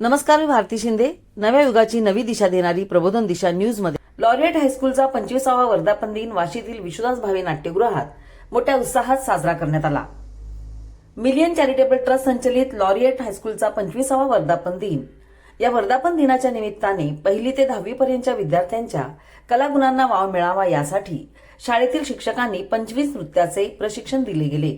नमस्कार मी भारती शिंदे. नव्या युगाची नवी दिशा देणारी प्रबोधन दिशा न्यूजमध्ये लॉरिएट हायस्कूलचा पंचवीसावा वर्धापन दिन वाशीतील विश्वदास भावे नाट्यगृहात मोठ्या उत्साहात साजरा करण्यात आला. मिलियन चॅरिटेबल ट्रस्ट संचलित लॉरिएट हायस्कूलचा पंचवीसावा वर्धापन दिन. या वर्धापन दिनाच्या निमित्ताने पहिली ते दहावी पर्यंतच्या विद्यार्थ्यांच्या कलागुणांना वाव मिळावा यासाठी शाळेतील शिक्षकांनी पंचवीस नृत्याचे प्रशिक्षण दिले गेले.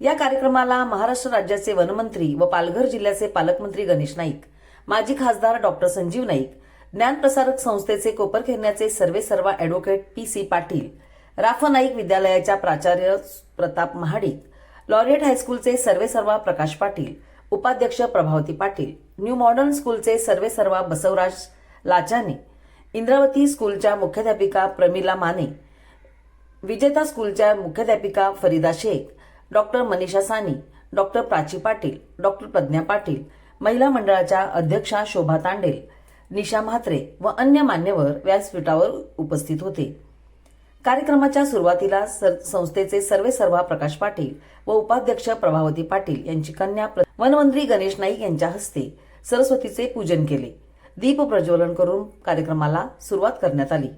या कार्यक्रमाला महाराष्ट्र राज्याचे वनमंत्री व पालघर जिल्ह्याचे पालकमंत्री गणेश नाईक माजी खासदार डॉक्टर संजीव नाईक ज्ञानप्रसारक संस्थेचे कोपरखेरण्याचे सर्वे सर्वा अॅडव्होकेट पी सी पाटील राफ नाईक विद्यालयाच्या प्राचार्य प्रताप महाडिक लॉरिएट हायस्कूलचे सर्वे सर्वा प्रकाश पाटील उपाध्यक्ष प्रभावती पाटील न्यू मॉडर्न स्कूलचे सर्वे सर्वा बसवराज लाचाने इंद्रावती स्कूलच्या मुख्याध्यापिका प्रमिला माने विजेता स्कूलच्या मुख्याध्यापिका Farida Sheikh doctor Manisha Sani doctor Prachi Patil doctor Pragya Patil महिला मंडळाच्या अध्यक्षा शोभा तांडेल निशा म्हात्रे व अन्य मान्यवर व्यासपीठावर उपस्थित होते. कार्यक्रमाच्या सुरुवातीला सर- संस्थेचे सर्वे सर्वा प्रकाश पाटील व उपाध्यक्ष प्रभावती पाटील यांची कन्या वनमंत्री गणेश नाईक यांच्या हस्ते सरस्वतीचे पूजन केले. दीप प्रज्वलन करून कार्यक्रमाला सुरुवात करण्यात आली.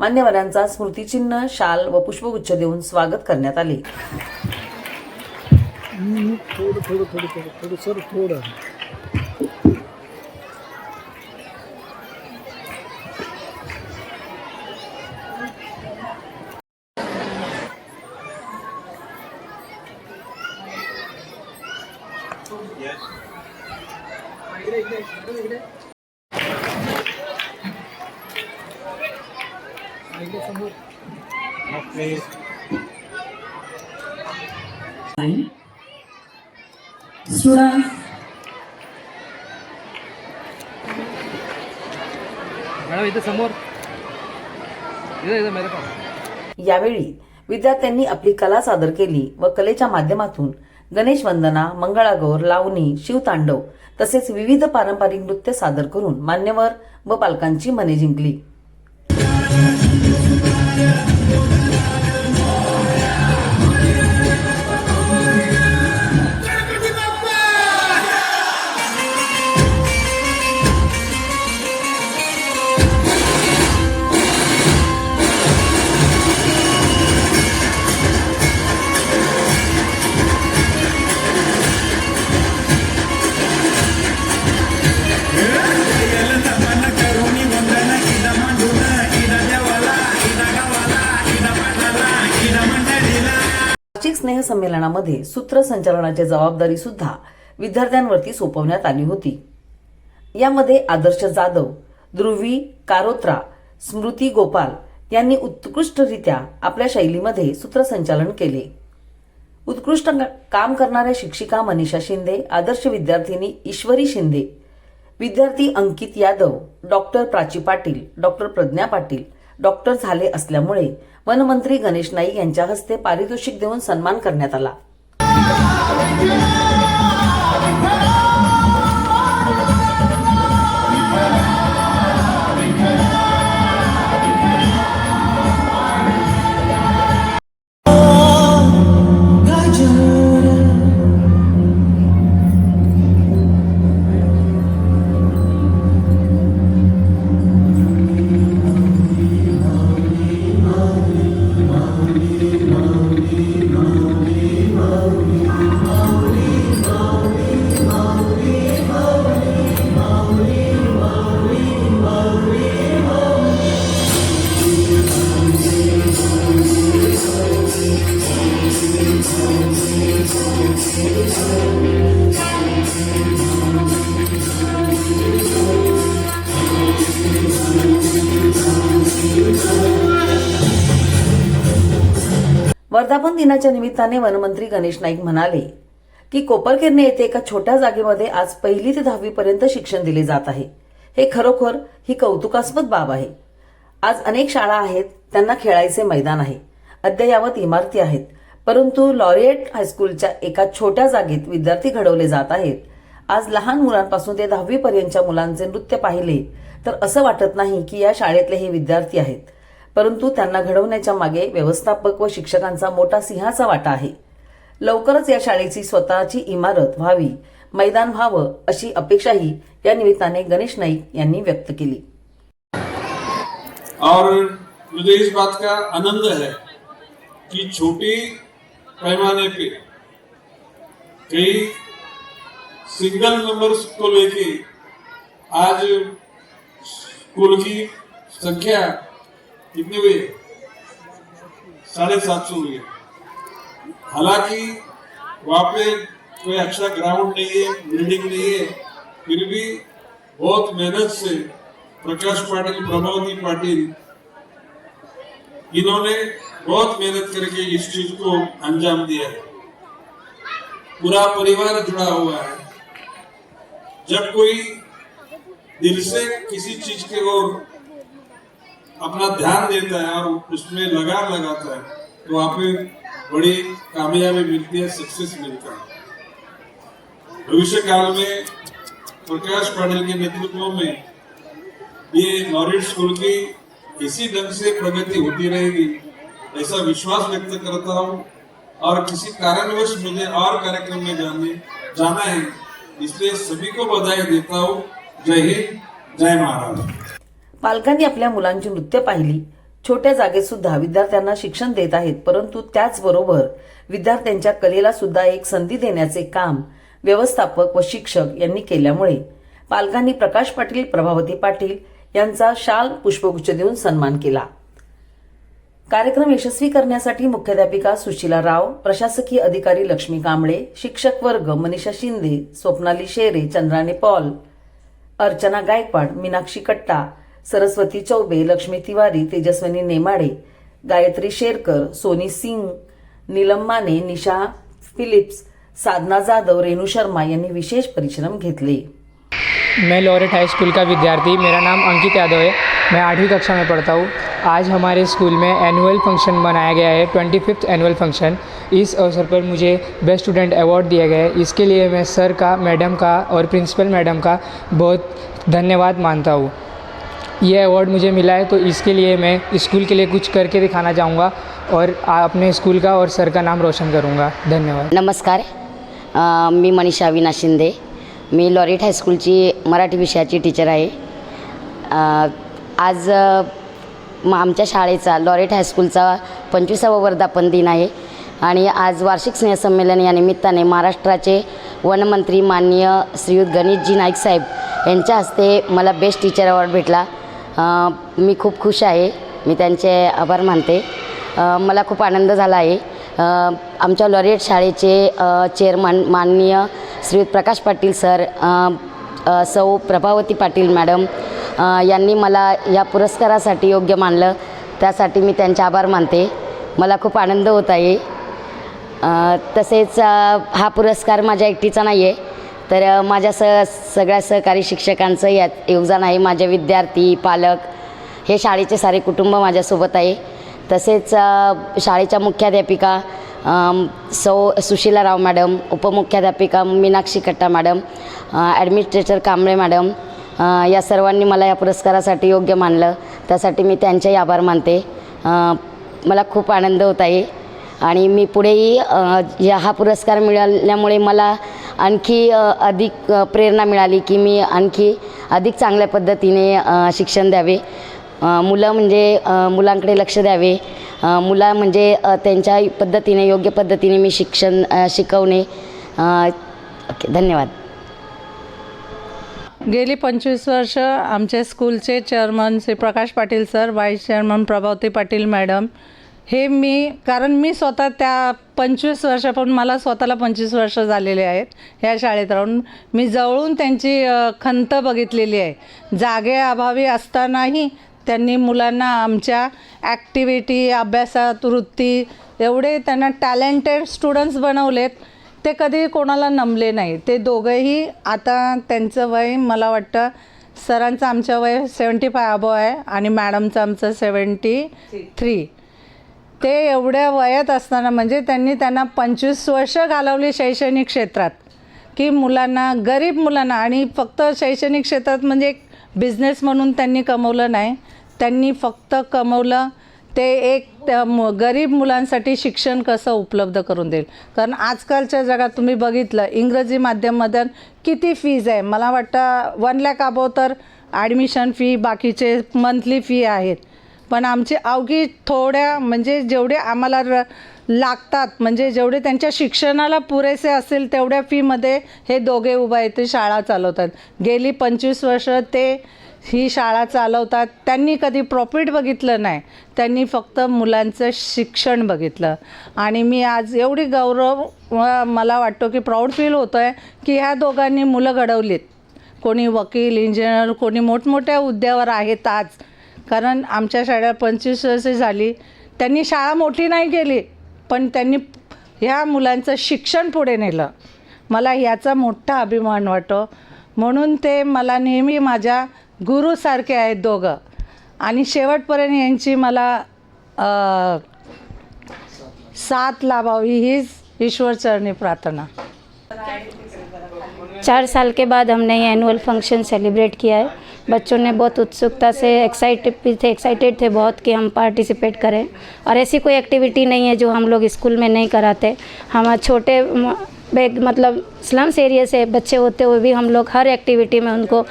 मान्यवरांचा स्मृतिचिन्ह शाल व पुष्पगुच्छ देऊन स्वागत करण्यात आले. पास. यावेळी विद्यार्थ्यांनी आपली कला सादर केली व कलेच्या माध्यमातून गणेश वंदना मंगळागौर लावणी शिवतांडव तसेच विविध पारंपरिक नृत्य सादर करून मान्यवर व पालकांची मने जिंकली. वार्षिक स्नेह संमेलनामध्ये सूत्रसंचालनाची जबाबदारी सुद्धा विद्यार्थ्यांवरती सोपवण्यात आली होती. यामध्ये आदर्श जाधव ध्रुवी कारोत्रा स्मृती गोपाल यांनी उत्कृष्टरित्या आपल्या शैलीमध्ये सूत्रसंचालन केले. उत्कृष्ट काम करणाऱ्या शिक्षिका मनीषा शिंदे आदर्श विद्यार्थिनी ईश्वरी शिंदे विद्यार्थी Ankit Yadav doctor Prachi Patil doctor Pragya Patil doctor झाले असल्यामुळे वनमंत्री गणेश नाईक यांच्या हस्ते पारितोषिक देऊन सन्मान करण्यात आला. दिनाच्या निमित्ताने वनमंत्री गणेश नाईक म्हणाले की कोपरकिरणे येथे एका छोट्या जागेमध्ये आज पहिली ते दहावीपर्यंत शिक्षण दिले जात आहे. हे खरोखर ही कौतुकास्पद बाब आहे. आज अनेक शाळा आहेत त्यांना खेळायचे मैदान आहे. अद्ययावत इमारती आहेत परंतु लॉरिएट हायस्कूलच्या एका छोट्या जागेत विद्यार्थी घडवले जात आहेत. आज लहान मुलांपासून ते दहावीपर्यंतच्या मुलांचे नृत्य पाहिले तर असं वाटत नाही की या शाळेतले हे विद्यार्थी आहेत. परंतु त्यांना घडवण्याच्या मागे व्यवस्थापक व शिक्षकांचा मोठा सिंहाचा वाटा आहे. लवकरच या शाळेची स्वतःची इमारत व्हावी मैदान व्हावं अशी अपेक्षाही या निमित्ताने गणेश नाईक यांनी व्यक्त केली. और मुझे इस बात का आनंद है कि छोटी पैमाने पे कई सिंगल नंबर्स को लेके आज स्कूल की संख्या कितनी हुई है? साढ़े सात सौ हुई है हालाँकि वहाँ पे कोई अच्छा ग्राउंड नहीं है बिल्डिंग नहीं है, फिर भी बहुत मेहनत से प्रकाश पाटिल, प्रभावती पाटिल, इन्होंने बहुत मेहनत करके इस चीज़ को अंजाम दिया है। पूरा परिवार जुड़ा हुआ है। जब कोई दिल से किसी चीज़ के ओर अपना ध्यान देता है और उसमें लगान लगाता है तो वहाँ पे बड़ी कामयाबी मिलती है सक्सेस मिलता है। भविष्य काल में प्रकाश पाटिल के नेतृत्व में ये नॉलेज स्कूल की इसी ढंग से प्रगति होती रहेगी, ऐसा विश्वास व्यक्त करता हूँ। और किसी कारणवश मुझे और कार्यक्रम में जाने, जाना है, इसलिए सभी को बधाई देता हूँ। जय हिंद, जय महाराज पालकांनी आपल्या मुलांची नृत्य पाहिली. छोट्या जागेत सुद्धा विद्यार्थ्यांना शिक्षण देत आहेत परंतु त्याचबरोबर विद्यार्थ्यांच्या कलेला सुद्धा एक संधी देण्याचे काम व्यवस्थापक व शिक्षक यांनी केल्यामुळे पालकांनी प्रकाश पाटील प्रभावती पाटील यांचा शाल पुष्पगुच्छ देऊन सन्मान केला. कार्यक्रम यशस्वी करण्यासाठी मुख्याध्यापिका सुशीला राव प्रशासकीय अधिकारी लक्ष्मी कांबळे शिक्षक वर्ग मनीषा शिंदे स्वप्नाली शेरे चंद्राने पॉल अर्चना गायकवाड मीनाक्षी कट्टा सरस्वती चौबे लक्ष्मी तिवारी तेजस्विनी नेमाडे गायत्री शेरकर सोनी सिंग नीलम माने निशा फिलिप्स साधना जाधव रेणू शर्मा यांनी विशेष परिश्रम घेतले. मैं लॉरेट हाई स्कूल का विद्यार्थी मेरा नाम अंकित यादव है। मैं आठवीं कक्षा में पढ़ता हूँ। आज हमारे स्कूल में एनुअल फंक्शन मनाया गया है ट्वेंटी फिफ्थ एनुअल फंक्शन इस अवसर पर मुझे बेस्ट स्टूडेंट अवार्ड दिया गया है। इसके लिए मैं सर का मैडम का और प्रिंसिपल मैडम का बहुत धन्यवाद मानता हूँ। ये अवार्ड मुझे मिला है तो इसके लिए मैं स्कूल के लिए कुछ करके दिखाना चाहूँगा और अपने स्कूल का और सर का नाम रोशन करूँगा। धन्यवाद। नमस्कार। मी मनीषा अविनाश शिंदे। मी लॉरेट हायस्कूलची मराठी विषयाची टीचर आहे. आज म आमच्या शाळेचा लॉरेट हायस्कूलचा पंचवीसावा वर्धापन दिन आहे आणि आज वार्षिक स्नेहसंमेलन या निमित्ताने महाराष्ट्राचे वनमंत्री माननीय श्रीयुत गणेशजी नाईक साहेब यांच्या हस्ते मला बेस्ट टीचर अवॉर्ड भेटला. मी खूप खुश आहे. मी त्यांचे आभार मानते. मला खूप आनंद झाला आहे. आमच्या लॉरिएट शाळेचे चेअरमन माननीय श्री प्रकाश पाटील सर सौ प्रभावती पाटील मॅडम यांनी मला या पुरस्कारासाठी योग्य मानलं. त्यासाठी मी त्यांचे आभार मानते. मला खूप आनंद होत आहे. तसेच हा पुरस्कार माझ्या एकटीचा नाही आहे तर माझ्या स सगळ्या सहकारी शिक्षकांचं यात योगदान आहे. माझे विद्यार्थी पालक हे शाळेचे सारे कुटुंब माझ्यासोबत आहे. तसेच शाळेच्या मुख्याध्यापिका सौ सुशीलाराव मॅडम उपमुख्याध्यापिका मीनाक्षी कट्टा मॅडम ॲडमिनिस्ट्रेटर कांबळे मॅडम या सर्वांनी मला या पुरस्कारासाठी योग्य मानलं. त्यासाठी मी त्यांचेही आभार मानते. मला खूप आनंद होत आहे. आणि मी पुढेही या हा पुरस्कार मिळाल्यामुळे मला आणखी अधिक प्रेरणा मिळाली की मी आणखी अधिक चांगल्या पद्धतीने शिक्षण द्यावे. मुलं म्हणजे मुलांकडे लक्ष द्यावे. मुलं म्हणजे त्यांच्या पद्धतीने योग्य पद्धतीने मी शिक्षण शिकवणे. ओके धन्यवाद. गेली पंचवीस वर्ष आमचे स्कूलचे chairman Shri Prakash Patil sir vice chairman Prabhavati Patil madam हे मी कारण मी स्वतः त्या पंचवीस वर्षापासून मला स्वतःला पंचवीस वर्ष झालेले आहेत ह्या शाळेत राहून. मी जवळून त्यांची खंत बघितलेली आहे. जागेअभावी असतानाही त्यांनी मुलांना आमच्या ॲक्टिव्हिटी अभ्यासात वृत्ती एवढे त्यांना टॅलेंटेड स्टुडंट्स बनवलेत ते कधी कोणाला नमले नाही. ते दोघंही आता त्यांचं वय मला वाटतं सरांचं आमचं वय सेवन्टी फाय अबो आहे आणि मॅडमचं आमचं सेवन्टी थ्री ते एवढ्या वयात असताना म्हणजे त्यांनी त्यांना पंचवीस वर्ष घालवली शैक्षणिक क्षेत्रात. की मुलांना गरीब मुलांना आणि फक्त शैक्षणिक क्षेत्रात म्हणजे एक बिझनेस म्हणून त्यांनी कमवलं नाही. त्यांनी फक्त कमवलं ते एक त्या मु गरीब मुलांसाठी शिक्षण कसं उपलब्ध करून देईल. कारण आजकालच्या जगात तुम्ही बघितलं इंग्रजी माध्यममध्ये किती फीज आहे. मला वाटतं वन लॅक अबो तर ॲडमिशन फी बाकीचे मंथली फी आहेत. पण आमची अवघी थोड्या म्हणजे जेवढे आम्हाला र लागतात म्हणजे जेवढे त्यांच्या शिक्षणाला पुरेसे असेल तेवढ्या फीमध्ये हे दोघे उभा आहेत शाळा चालवतात. गेली पंचवीस वर्ष ते ही शाळा चालवतात. त्यांनी कधी प्रॉफिट बघितलं नाही. त्यांनी फक्त मुलांचं शिक्षण बघितलं. आणि मी आज एवढी गौरव मला वाटतो की प्राऊड फील होतो आहे की ह्या दोघांनी मुलं घडवलीत. कोणी वकील इंजिनियर कोणी मोठमोठ्या उद्यावर आहेत आज. कारण आमच्या शाळेत पंचवीस वर्षे झाली. त्यांनी शाळा मोठी नाही केली पण त्यांनी ह्या मुलांचं शिक्षण पुढे नेलं. मला याचा मोठा अभिमान वाटतो. म्हणून ते मला नेहमी माझ्या गुरुसारखे आहेत दोघं. आणि शेवटपर्यंत यांची मला साथ लाभावी हीच ईश्वरचरणी प्रार्थना. चार साल के बाद हमने ॲन्युअल एनुअल फंक्शन सेलिब्रेट किया है। बच्चों ने बहुत उत्सुकता से एक्साइटेड भी थे एक्साइटेड थे बहुत कि हम पार्टिसिपेट करें। और ऐसी कोई एक्टिविटी नहीं है जो हम लोग स्कूल में नहीं कराते। हम छोटे बैग मतलब स्लम्स एरिया से बच्चे होते हुए भी हम लोग हर एक्टिविटी में उनको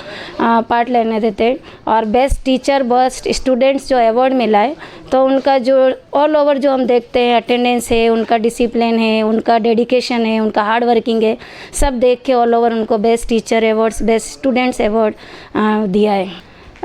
पार्ट लेने देते हैं। और बेस्ट टीचर, बेस्ट स्टूडेंट्स जो अवार्ड मिला है तो उनका जो ऑल ओवर जो हम देखते हैं अटेंडेंस है, उनका डिसिप्लिन है, उनका डेडिकेशन है, उनका हार्ड वर्किंग है, सब देख के ऑल ओवर उनको best teacher awards best students award दिया है।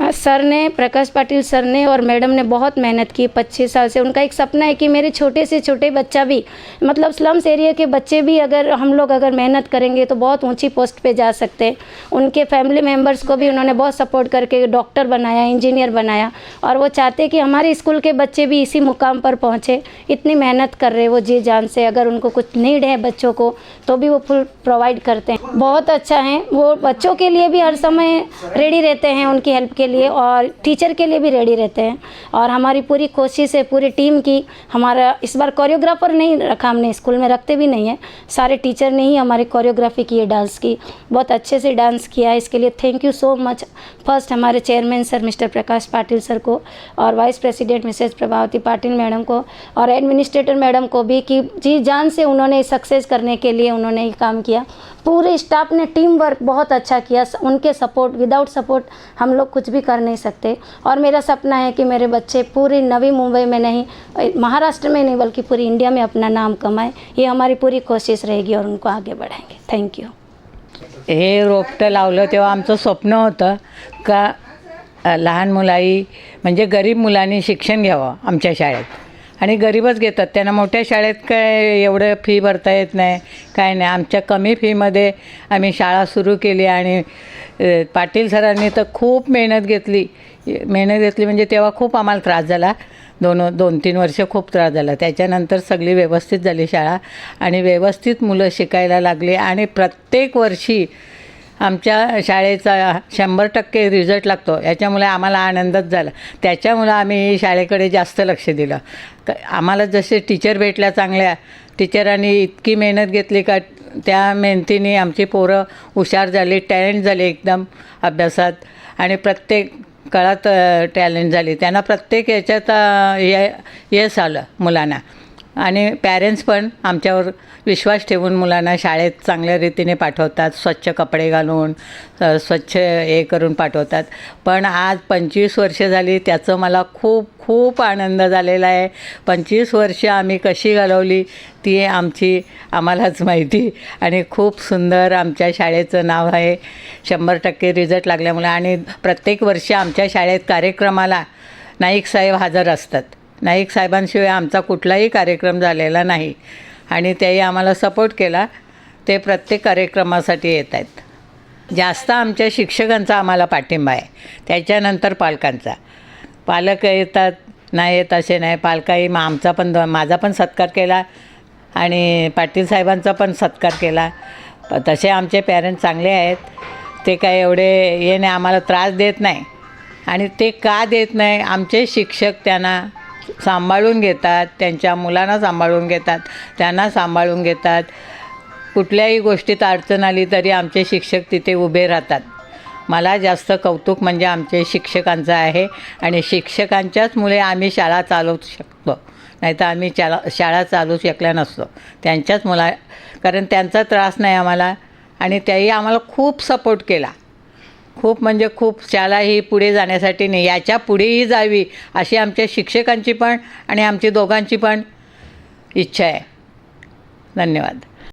सर ने, प्रकाश पाटिल सर ने और मैडम ने बहुत मेहनत की पच्चीस साल से। उनका एक सपना है कि मेरे छोटे से छोटे बच्चा भी मतलब स्लम्स एरिया के बच्चे भी अगर हम लोग अगर मेहनत करेंगे तो बहुत ऊँची पोस्ट पे जा सकते हैं। उनके फैमिली मेंबर्स को भी उन्होंने बहुत सपोर्ट करके डॉक्टर बनाया इंजीनियर बनाया और वो चाहते कि हमारे स्कूल के बच्चे भी इसी मुकाम पर पहुँचे। इतनी मेहनत कर रहे वो जी जान से। अगर उनको कुछ नीड है बच्चों को तो भी वो फुल प्रोवाइड करते हैं। बहुत अच्छा है। वो बच्चों के लिए भी हर समय रेडी रहते हैं, उनकी हेल्प के लिए। और टीचर के लिए भी रेडी रहते हैं। और हमारी पूरी कोशिश है, पूरी टीम की, हमारा इस बार कोरियोग्राफर नहीं रखा हमने स्कूल में रखते भी नहीं है। सारे टीचर ने ही हमारी कोरियोग्राफी की है डांस की। बहुत अच्छे से डांस किया है, इसके लिए thank you so much first हमारे chairman sir Mr Prakash Patil sir को और vice president Mrs Prabhavati Patil madam को और एडमिनिस्ट्रेटर मैडम को भी कि जी जान से उन्होंने सक्सेस करने के लिए उन्होंने काम किया। पूरे स्टाफ ने टीम वर्क बहुत अच्छा किया, उनके सपोर्ट विदाउट सपोर्ट हम लोग कुछ भी कर नहीं सकते। और मेरा सपना है कि मेरे बच्चे पूरी नवी मुंबई में नहीं महाराष्ट्र में नहीं बल्कि पूरी इंडिया में अपना नाम कमाए। ये हमारी पूरी कोशिश रहेगी और उनको आगे बढ़ाएंगे। थैंक यू हे रोपटं लावलं तेव्हा आमचं स्वप्न होतं का लहान मुलाई म्हणजे गरीब मुलांनी शिक्षण घ्यावं आमच्या शाळेत. आणि गरीबच घेतात. त्यांना मोठ्या शाळेत काय एवढं फी भरता येत नाही काय नाही. आमच्या कमी फीमध्ये आम्ही शाळा सुरू केली आणि पाटील सरांनी तर खूप मेहनत घेतली. मेहनत घेतली म्हणजे तेव्हा खूप आम्हाला त्रास झाला. दोन दोन तीन वर्ष खूप त्रास झाला. त्याच्यानंतर सगळी व्यवस्थित झाली शाळा आणि व्यवस्थित मुलं शिकायला लागली आणि प्रत्येक वर्षी आमच्या शाळेचा शंभर टक्के रिझल्ट लागतो. याच्यामुळे आम्हाला आनंदच झाला. त्याच्यामुळं आम्ही शाळेकडे जास्त लक्ष दिलं. क आम्हाला जसे टीचर भेटल्या चांगल्या टीचरांनी इतकी मेहनत घेतली का त्या मेहनतीने आमची पोरं हुशार झाली टॅलेंट झाली एकदम अभ्यासात. आणि प्रत्येक काळात टॅलेंट झाली. त्यांना प्रत्येक याच्यात य यश आलं मुलांना. आणि पॅरेंट्स पण आमच्यावर विश्वास ठेवून मुलांना शाळेत चांगल्या रीतीने पाठवतात. स्वच्छ कपडे घालून स्वच्छ हे करून पाठवतात. पण आज पंचवीस वर्ष झाली त्याचं मला खूप खूप आनंद झालेला आहे. पंचवीस वर्ष आम्ही कशी घालवली ती आमची आम्हालाच माहिती. आणि खूप सुंदर आमच्या शाळेचं नाव आहे. शंभर टक्के रिझल्ट लागल्यामुळे आणि प्रत्येक वर्षी आमच्या शाळेत कार्यक्रमाला नाईक साहेब हजर असतात. नाईक साहेबांशिवाय आमचा कुठलाही कार्यक्रम झालेला नाही. आणि तेही आम्हाला सपोर्ट केला. ते प्रत्येक कार्यक्रमासाठी येत आहेत. जास्त आमच्या शिक्षकांचा आम्हाला पाठिंबा आहे. त्याच्यानंतर पालकांचा. पालक येतात नाही येत असे नाही. पालकाही मग आमचा पण माझा पण सत्कार केला. आणि पाटील साहेबांचा पण सत्कार केला. प- तसे आमचे पॅरेंट चांगले आहेत. ते काय एवढे येणे नाही आम्हाला त्रास देत नाही. आणि ते का देत नाही? आमचे शिक्षक त्यांना सांभाळून घेतात त्यांच्या मुलांना सांभाळून घेतात त्यांना सांभाळून घेतात. कुठल्याही गोष्टीत अडचण आली तरी आमचे शिक्षक तिथे उभे राहतात. मला जास्त कौतुक म्हणजे आमचे शिक्षकांचं आहे आणि शिक्षकांच्याच मुळे आम्ही शाळा चालवू शकतो. नाही तर आम्ही शाळा शाळा चालू शकल्या नसतो. त्यांच्याच मुला कारण त्यांचा त्रास नाही आम्हाला आणि त्याही आम्हाला खूप सपोर्ट केला. खूप म्हणजे खूप शाळा ही पुढे जाण्यासाठी नाही याच्या पुढेही जावी अशी आमच्या शिक्षकांची पण आणि आमची दोघांची पण इच्छा आहे. धन्यवाद.